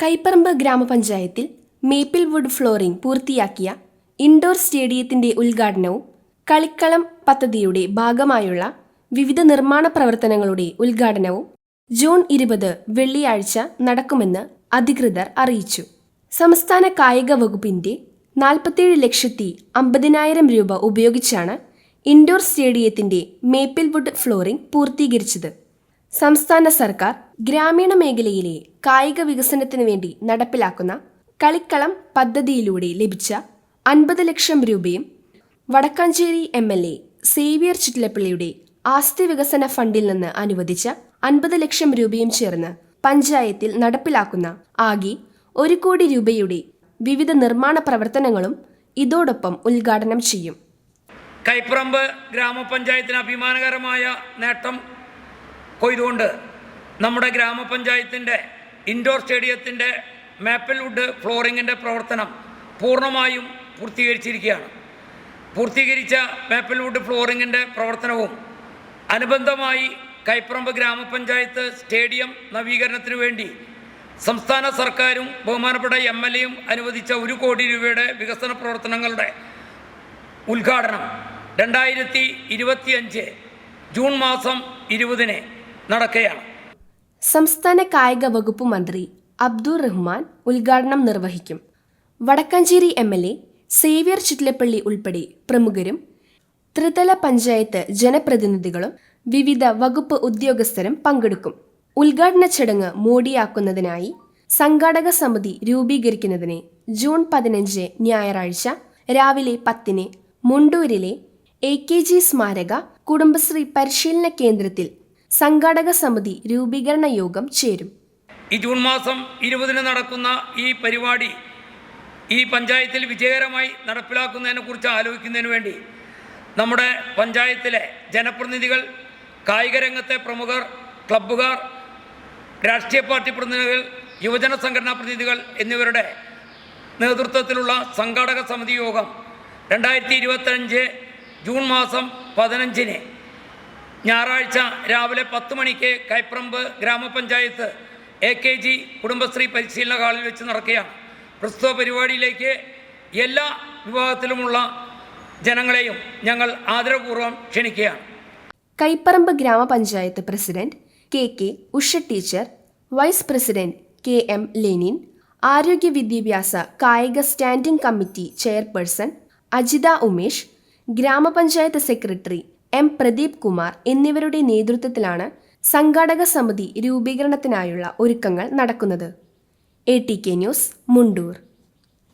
കൈപ്പറമ്പ് ഗ്രാമപഞ്ചായത്തിൽ maple wood flooring പൂർത്തിയാക്കിയ indoor സ്റ്റേഡിയത്തിന്റെ ഉദ്ഘാടനവും കളിക്കളം പദ്ധതിയുടെ ഭാഗമായുള്ള വിവിധ നിർമ്മാണ പ്രവർത്തനങ്ങളുടെ ഉദ്ഘാടനവും ജൂൺ ഇരുപത് വെള്ളിയാഴ്ച നടക്കുമെന്ന് അധികൃതർ അറിയിച്ചു. സംസ്ഥാന കായിക വകുപ്പിന്റെ നാൽപ്പത്തേഴ് ലക്ഷത്തി അമ്പതിനായിരം രൂപ ഉപയോഗിച്ചാണ് ഇൻഡോർ സ്റ്റേഡിയത്തിന്റെ മേപ്പിൾ വുഡ് ഫ്ലോറിംഗ് പൂർത്തീകരിച്ചത്. സംസ്ഥാന സർക്കാർ ഗ്രാമീണ മേഖലയിലെ കായിക വികസനത്തിന് വേണ്ടി നടപ്പിലാക്കുന്ന കളിക്കളം പദ്ധതിയിലൂടെ ലഭിച്ച അൻപത് ലക്ഷം രൂപയും Wadakkanchery M L A Xavier ചിറ്റിലപ്പള്ളിയുടെ ആസ്തി വികസന ഫണ്ടിൽ നിന്ന് അനുവദിച്ച അൻപത് ലക്ഷം രൂപയും ചേർന്ന് പഞ്ചായത്തിൽ നടപ്പിലാക്കുന്ന ആകെ ഒരു കോടി രൂപയുടെ വിവിധ നിർമ്മാണ പ്രവർത്തനങ്ങളും ഇതോടൊപ്പം ഉദ്ഘാടനം ചെയ്യും. കൈപ്പറമ്പ് ഗ്രാമപഞ്ചായത്തിന് അഭിമാനകരമായ നേട്ടം കൊയ്തുകൊണ്ട് നമ്മുടെ ഗ്രാമപഞ്ചായത്തിന്റെ ഇൻഡോർ സ്റ്റേഡിയത്തിന്റെ മാപ്പിൾ വുഡ് ഫ്ലോറിങ്ങിന്റെ പ്രവർത്തനം പൂർണമായും പൂർത്തീകരിച്ചിരിക്കുകയാണ്. പൂർത്തീകരിച്ച മാപ്പിൾ വുഡ് ഫ്ലോറിങ്ങിന്റെ പ്രവർത്തനവും അനുബന്ധമായി കൈപ്പറമ്പ് ഗ്രാമപഞ്ചായത്ത് സ്റ്റേഡിയം നവീകരണത്തിനു വേണ്ടി സംസ്ഥാന സർക്കാരും ബഹുമാനപ്പെട്ട എം എൽ എയും അനുവദിച്ച ഒരു കോടി രൂപയുടെ വികസന പ്രവർത്തനങ്ങളുടെ ഉദ്ഘാടനം രണ്ടായിരത്തി ഇരുപത്തിയഞ്ച് ജൂൺ മാസം ഇരുപതിന് നടക്കുകയാണ്. സംസ്ഥാന കായിക വകുപ്പ് മന്ത്രി അബ്ദുൾ റഹ്മാൻ ഉദ്ഘാടനം നിർവഹിക്കും. Wadakkanchery M L A Xavier Chittilappilly ഉൾപ്പെടെ പ്രമുഖരും ത്രിതല പഞ്ചായത്ത് ജനപ്രതിനിധികളും വിവിധ വകുപ്പ് ഉദ്യോഗസ്ഥരും പങ്കെടുക്കും. ഉദ്ഘാടന ചടങ്ങ് മോടിയാക്കുന്നതിനായി സംഘാടക സമിതി രൂപീകരിക്കുന്നതിന് ജൂൺ പതിനഞ്ച് ഞായറാഴ്ച രാവിലെ പത്തിന് മുണ്ടൂരിലെ എ കെ ജി സ്മാരക കുടുംബശ്രീ പരിശീലന കേന്ദ്രത്തിൽ സംഘാടക സമിതി രൂപീകരണ യോഗം ചേരും. ഈ ജൂൺ മാസം ഇരുപതിന് നടക്കുന്ന ഈ പരിപാടി ഈ പഞ്ചായത്തിൽ വിജയകരമായി നടപ്പിലാക്കുന്നതിനെക്കുറിച്ച് ആലോചിക്കുന്നതിന് വേണ്ടി നമ്മുടെ പഞ്ചായത്തിലെ ജനപ്രതിനിധികൾ കായിക രംഗത്തെ പ്രമുഖർ ക്ലബ്ബുകാർ രാഷ്ട്രീയ പാർട്ടി പ്രതിനിധികൾ യുവജന സംഘടനാ പ്രതിനിധികൾ എന്നിവരുടെ നേതൃത്വത്തിലുള്ള സംഘാടക സമിതി യോഗം രണ്ടായിരത്തി ഇരുപത്തഞ്ച് ജൂൺ മാസം പതിനഞ്ചിന് ഞായറാഴ്ച രാവിലെ പത്ത് മണിക്ക് കൈപ്രമ്പ് ഗ്രാമപഞ്ചായത്ത് എ കെ ജി കുടുംബശ്രീ പരിശീലന ഹാളിൽ വെച്ച് നടക്കുകയാണ്. പ്രസ്തുത പരിപാടിയിലേക്ക് എല്ലാ വിഭാഗത്തിലുമുള്ള ജനങ്ങളെയും ഞങ്ങൾ ആദരപൂർവം ക്ഷണിക്കുകയാണ്. കൈപ്പറമ്പ് ഗ്രാമപഞ്ചായത്ത് president K K Usha teacher vice president K M Lenin ആരോഗ്യ വിദ്യാഭ്യാസ കായിക standing committee chairperson Ajitha Umesh ഗ്രാമപഞ്ചായത്ത് സെക്രട്ടറി എം പ്രദീപ് കുമാർ എന്നിവരുടെ നേതൃത്വത്തിലാണ് സംഘാടക സമിതി രൂപീകരണത്തിനായുള്ള ഒരുക്കങ്ങൾ നടക്കുന്നത്. A T K news Mundoor.